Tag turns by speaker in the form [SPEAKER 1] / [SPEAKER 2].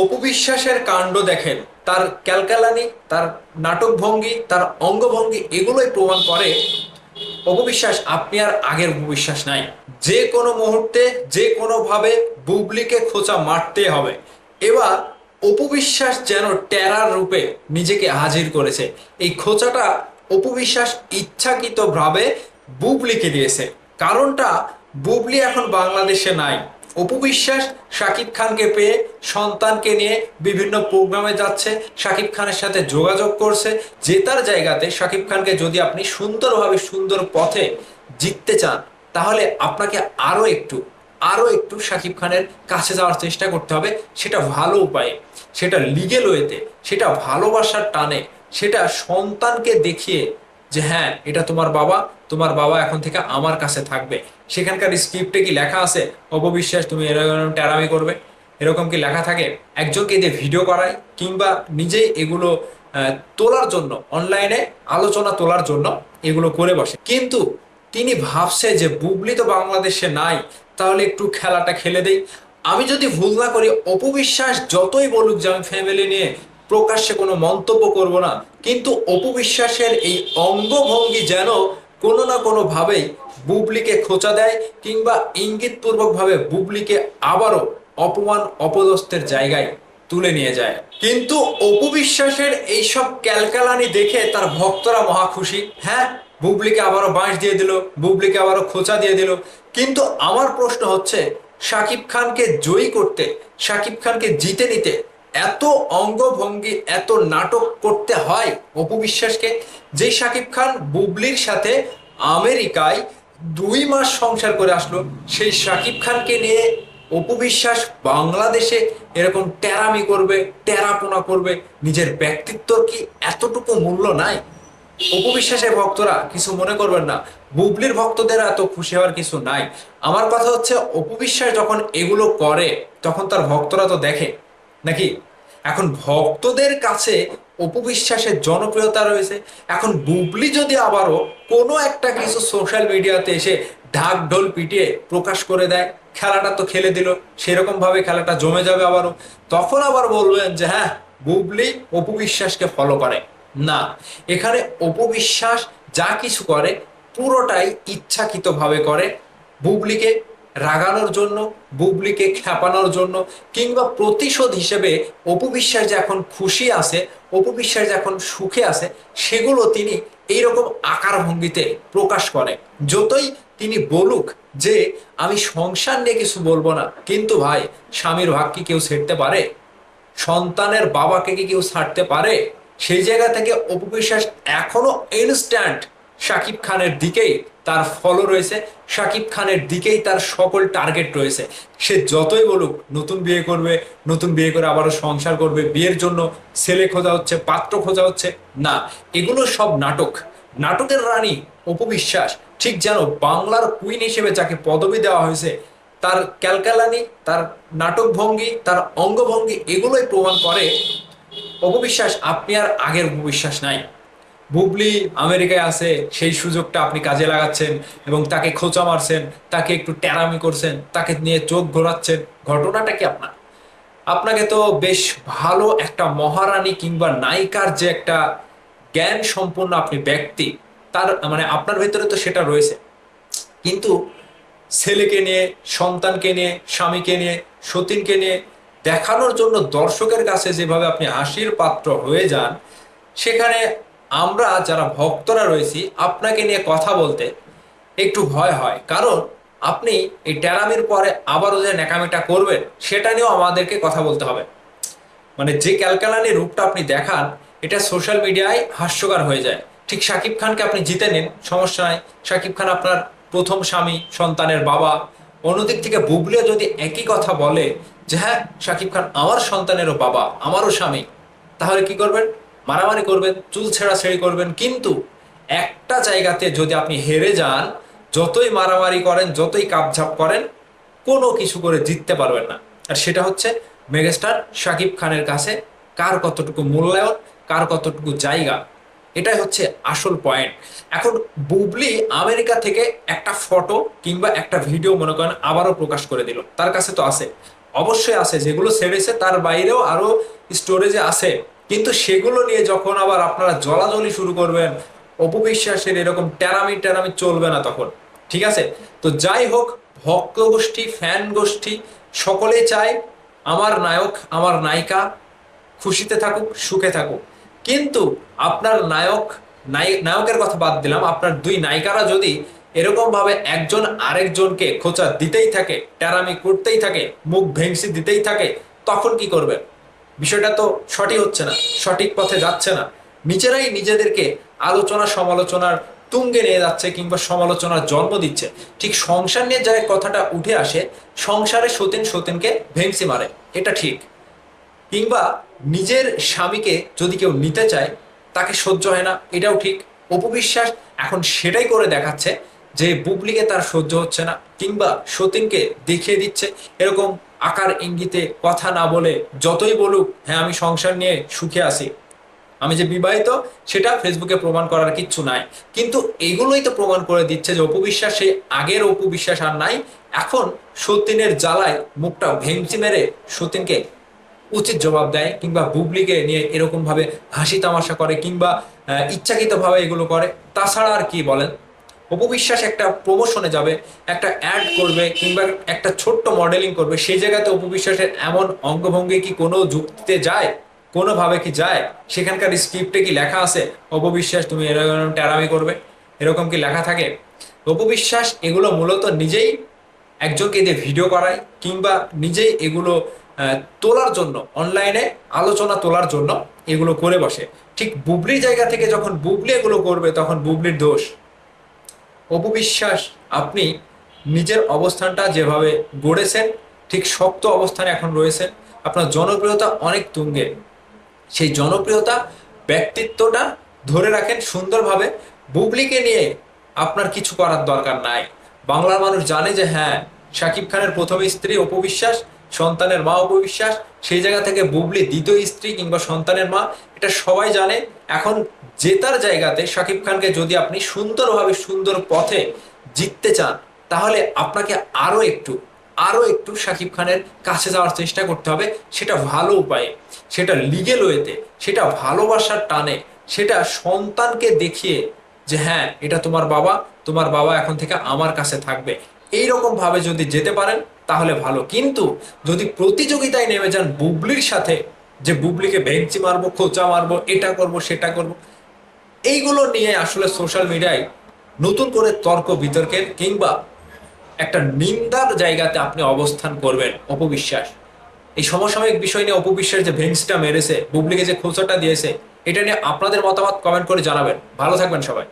[SPEAKER 1] অপবিশ্বাসের কাণ্ড দেখেন। তার ক্যালকালানি, তার নাটক ভঙ্গি তার অঙ্গভঙ্গি এগুলোই প্রমাণ করে অপবিশ্বাস আপনি আর আগের অপবিশ্বাস নাই। যে কোনো মুহূর্তে, যে কোনোভাবে বুবলিকে খোঁচা মারতে হবে। এবার অপবিশ্বাস যেন টেরার রূপে নিজেকে হাজির করেছে। এই খোঁচাটা অপবিশ্বাস ইচ্ছাকৃতভাবে বুবলিকে দিয়েছে। কারণটা বুবলি এখন বাংলাদেশে নাই। অপবিশ্বাস শাকিব খানকে পেয়ে সন্তানকে নিয়ে বিভিন্ন প্রোগ্রামে যাচ্ছে। শাকিব খানের সাথে যোগাযোগ করছে। জেতার জায়গাতে শাকিব খানকে যদি আপনি সুন্দরভাবে সুন্দর পথে জিততে চান, তাহলে আপনাকে আরও একটু আরও একটু শাকিব খানের কাছে যাওয়ার চেষ্টা করতে হবে। সেটা ভালো উপায়ে, সেটা লিগেল ওয়েতে সেটা ভালোবাসার টানে, সেটা সন্তানকে দেখিয়ে যে হ্যাঁ এটা তোমার বাবা তোমার বাবা এখন থেকে আমার কাছে থাকবে। সেখানকার স্ক্রিপ্টে কি লেখা আছে? অপবিশ্বাস, তুমি এরকম টেরামি করবে। এরকম কি লেখা থাকে? একজনকে দিয়ে ভিডিও করায় কিংবা নিজেই এগুলো তোলার জন্য অনলাইনে আলোচনা তোলার জন্য এগুলো করে বসে। কিন্তু তিনি ভাবছে যে বুবলি তো বাংলাদেশে নাই, তাহলে একটু খেলাটা খেলে দেই। আমি যদি ভুল না করি, অপবিশ্বাস যতই বলুক যে আমি ফ্যামিলি নিয়ে প্রকাশ্যে কোনো মন্তব্য করব না, কিন্তু অপবিশ্বাসের এই অঙ্গভঙ্গি যেন কোনো না কোনো ভাবেই বুবলিকে খোঁচা দেয় কিংবা ইঙ্গিতপূর্বক ভাবে বুবলিকে আবারও অপমান অপদস্থের জায়গায় তুলে নিয়ে যায়। কিন্তু অপবিশ্বাসের এইসব ক্যালকালানি দেখে তার ভক্তরা মহা খুশি। হ্যাঁ বুবলিকে আবারও বাঁশ দিয়ে দিল, বুবলিকে আবারও খোঁচা দিয়ে দিল। কিন্তু আমার প্রশ্ন হচ্ছে, শাকিব খানকে জয়ী করতে, শাকিব খানকে জিতে নিতে এত অঙ্গভঙ্গি, এত নাটক করতে হয় অপবিশ্বাসকে যে শাকিব খান বুবলির সাথে আমেরিকায় দুই মাস সংসার করে আসলো, সেই শাকিব খানকে নিয়ে অপবিশ্বাস বাংলাদেশে এরকম টেরামি করবে, টেরাপোনা করবে, নিজের ব্যক্তিত্বর কি এতটুকু মূল্য নাই? অপবিশ্বাসের ভক্তরা কিছু মনে করবেন না, বুবলির ভক্তদের এত খুশি হওয়ার কিছু নাই। আমার কথা হচ্ছে অপবিশ্বাস যখন এগুলো করে, তখন তার ভক্তরা তো দেখে। নাকি? এখন ভক্তদের কাছে অপবিশ্বাসের জনপ্রিয়তা রয়েছে। এখন বুবলি যদি আবারও কোনো একটা কিছু সোশ্যাল মিডিয়াতে এসে ঢাক ঢোল পিটিয়ে প্রকাশ করে দেয়, খেলাটা তো খেলে দিল সেরকম ভাবে খেলাটা জমে যাবে আবারও। তখন আবার বলবেন যে হ্যাঁ বুবলি অপবিশ্বাসকে ফলো করে। না, এখানে অপবিশ্বাস যা কিছু করে পুরোটাই ইচ্ছাকৃতভাবে করে বুবলিকে। রাগানোর জন্য, বুবলিকে খেপানোর জন্য, কিংবা প্রতিশোধ হিসেবে অপবিশ্বাস যে এখন খুশি আছে অপবিশ্বাস যে এখন সুখে আছে, সেগুলো তিনি এইরকম আকার ভঙ্গিতে প্রকাশ করে যতই তিনি বলুক যে, আমি সংসার নিয়ে কিছু বলব না, কিন্তু ভাই, স্বামীর ভাগ কি কেউ ছেড়তে পারে? সন্তানের বাবাকে কি কেউ ছাড়তে পারে? সেই জায়গা থেকে অপবিশ্বাস এখনও ইনস্ট্যান্ট শাকিব খানের দিকেই তার ফলো রয়েছে। শাকিব খানের দিকেই তার সকল টার্গেট রয়েছে। সে যতই বলুক, নতুন বিয়ে করবে, নতুন বিয়ে করে আবারও সংসার করবে, বিয়ের জন্য ছেলে খোঁজা হচ্ছে, পাত্র খোঁজা হচ্ছে, না। এগুলো সব নাটক। নাটকের রানী অপবিশ্বাস ঠিক যেন বাংলার কুইন হিসেবে যাকে পদবি দেওয়া হয়েছে, তার ক্যালকালানি, তার নাটক ভঙ্গি তার অঙ্গভঙ্গি, এগুলোই প্রমাণ করে অপবিশ্বাস আপনি আর আগের অপবিশ্বাস নাই। বুবলি আমেরিকায় আছে, সেই সুযোগটা আপনি কাজে লাগাচ্ছেন এবং তাকে খোঁচা মারছেন, তাকে একটু ট্যারামি করছেন, তাকে নিয়ে চোখ ঘোরাচ্ছেন। ঘটনাটা কি আপনার? আপনাকে তো বেশ ভালো একটা মহারানী কিংবা নায়িকার যে একটা জ্ঞান সম্পন্ন আপনি ব্যক্তি, তার মানে আপনার ভেতরে তো সেটা রয়েছে। কিন্তু ছেলেকে নিয়ে, সন্তানকে নিয়ে, স্বামীকে নিয়ে, সতীনকে নিয়ে দেখানোর জন্য দর্শকের কাছে যেভাবে আপনি হাসির পাত্র হয়ে যান, সেখানে আমরা যারা ভক্তরা রয়েছি, আপনাকে নিয়ে কথা বলতে একটু ভয় হয়। কারণ আপনি এই ট্যারামির পরে আবারও যে ন্যাকামিটা করবেন, সেটা নিয়েও আমাদেরকে কথা বলতে হবে। মানে যে ক্যালকালানি রূপটা আপনি দেখান, এটা সোশ্যাল মিডিয়ায় হাস্যকর হয়ে যায়। ঠিক শাকিব খানকে আপনি জিতে নিন, সমস্যা নাই। শাকিব খান আপনার প্রথম স্বামী, সন্তানের বাবা। অন্যদিক থেকে বুবলিও যদি একই কথা বলে যে হ্যাঁ শাকিব খান আমার সন্তানেরও বাবা, আমারও স্বামী, তাহলে কি করবেন? মারামারি করবেন, চুল ছেঁড়াছেড়ি করবেন, কিন্তু একটা জায়গাতে যদি আপনি হেরে যান, যতই মারামারি করেন, যতই কাপঝাপ করেন, কোনো কিছু করে জিততে পারবেন না। আর সেটা হচ্ছে মেগাস্টার শাকিব খানের কাছে কার কতটুকু মূল্যায়ন, কার কতটুকু জায়গা, এটাই হচ্ছে আসল পয়েন্ট এখন বুবলি আমেরিকা থেকে একটা ফটো কিংবা একটা ভিডিও মনে করেন আবারও প্রকাশ করে দিল। তার কাছে তো আছে। অবশ্যই আছে। যেগুলো ছেড়েছে, তার বাইরেও আরও স্টোরেজে আছে। কিন্তু সেগুলো নিয়ে যখন আবার আপনারা জলাজলি শুরু করবেন, অপবিশ্বাসের এরকম ট্যারামি ট্যারামি চলবে না তখন, ঠিক আছে? তো যাই হোক, ভক্ত গোষ্ঠী, ফ্যান গোষ্ঠী, সকলে চায় আমার নায়ক, আমার নায়িকা খুশিতে থাকুক, সুখে থাকুক। কিন্তু আপনার নায়ক নায়ক নায়কের কথা বাদ দিলাম, আপনার দুই নায়িকারা যদি এরকম ভাবে একজন আরেকজনকে খোঁচা দিতেই থাকে ট্যারামি করতেই থাকে, মুখ ভেংসি দিতেই থাকে, তখন কি করবেন? বিষয়টা তো সঠিক হচ্ছে না, সঠিক পথে যাচ্ছে না। নিজেরাই নিজেদেরকে আলোচনা সমালোচনার তুঙ্গে নিয়ে যাচ্ছে কিংবা সমালোচনার জন্ম দিচ্ছে। ঠিক সংসার নিয়ে যায় কথাটা উঠে আসে, সংসারে সতীন সতীনকে ভেংসি মারে, এটা ঠিক। কিংবা নিজের স্বামীকে যদি কেউ নিতে চায়, তাকে সহ্য হয় না, এটাও ঠিক। অপবিশ্বাস এখন সেটাই করে দেখাচ্ছে যে বুবলিকে তার সহ্য হচ্ছে না, কিংবা সতীনকে দেখিয়ে দিচ্ছে। এরকম আকার ইঙ্গিতে কথা না বলে যতই বলুক হ্যাঁ আমি সংসার নিয়ে সুখে আছি। আমি যে বিবাহিত, সেটা ফেসবুকে প্রমাণ করার কিচ্ছু নাই। কিন্তু এগুলোই তো প্রমাণ করে দিচ্ছে যে অপবিশ্বাস সেই আগের অপবিশ্বাস আর নাই। এখন সতীনের জ্বালায় মুখটা ভেঙচি মেরে সতীনকে উচিত জবাব দেয় কিংবা বুবলিকে নিয়ে এরকম ভাবে হাসি তামাশা করে কিংবা ইচ্ছাকৃতভাবে এগুলো করে। তাছাড়া আর কি বলেন? অপবিশ্বাস একটা প্রমোশনে যাবে, একটা অ্যাড করবে, কিংবা একটা ছোট্ট মডেলিং করবে, সেই জায়গাতে অপবিশ্বাসের এমন অঙ্গভঙ্গি কি কোনো যুক্তিতে যায়? কোনোভাবে কি যায়? সেখানকার স্ক্রিপ্টে কি লেখা আছে? অপবিশ্বাস, তুমি এরকম টেরামি করবে। এরকম কি লেখা থাকে? অপবিশ্বাস এগুলো মূলত নিজেই একজনকে দিয়ে ভিডিও করায়, কিংবা নিজেই এগুলো তোলার জন্য অনলাইনে আলোচনা তোলার জন্য এগুলো করে বসে। ঠিক বুবলির জায়গা থেকে যখন বুবলি এগুলো করবে, তখন বুবলির দোষ। অপবিশ্বাস, আপনি নিজের অবস্থানটা যেভাবে গড়েছেন, ঠিক শক্ত অবস্থানে এখন রয়েছেন, আপনার জনপ্রিয়তা অনেক তুঙ্গে। সেই জনপ্রিয়তা, ব্যক্তিত্বটা ধরে রাখেন সুন্দরভাবে, বুবলিকে নিয়ে আপনার কিছু করার দরকার নাই। বাংলার মানুষ জানে যে হ্যাঁ শাকিব খানের প্রথম স্ত্রী অপবিশ্বাস, সন্তানের মা অপবিশ্বাস, সেই জায়গা থেকে বুবলি দ্বিতীয় স্ত্রী কিংবা সন্তানের মা, এটা সবাই জানে। এখন জেতার জায়গাতে শাকিব খানকে যদি আপনি সুন্দরভাবে সুন্দর পথে জিততে চান, তাহলে আপনাকে আরও একটু আরও একটু শাকিব খানের কাছে যাওয়ার চেষ্টা করতে হবে। সেটা ভালো উপায়ে, সেটা লিগেল ওয়েতে সেটা ভালোবাসার টানে, সেটা সন্তানকে দেখিয়ে যে হ্যাঁ এটা তোমার বাবা তোমার বাবা এখন থেকে আমার কাছে থাকবে। এই রকম ভাবে যদি যেতে পারেন, তাহলে ভালো। কিন্তু যদি প্রতিযোগিতায় নেমে যান বুবলির সাথে, যে বুবলিকে ভেঞ্চি মারবো, খোঁচা মারবো, এটা করব, সেটা করব এইগুলো নিয়ে আসলে সোশ্যাল মিডিয়ায় নতুন করে তর্ক, বিতর্কের কিংবা একটা নিন্দার জায়গাতে আপনি অবস্থান করবেন অপবিশ্বাস। এই সমসাময়িক বিষয় নিয়ে অপবিশ্বাস যে ভেন্সটা মেরেছে, বুবলিকে যে খোঁচাটা দিয়েছে, এটা নিয়ে আপনাদের মতামত কমেন্ট করে জানাবেন। ভালো থাকবেন সবাই।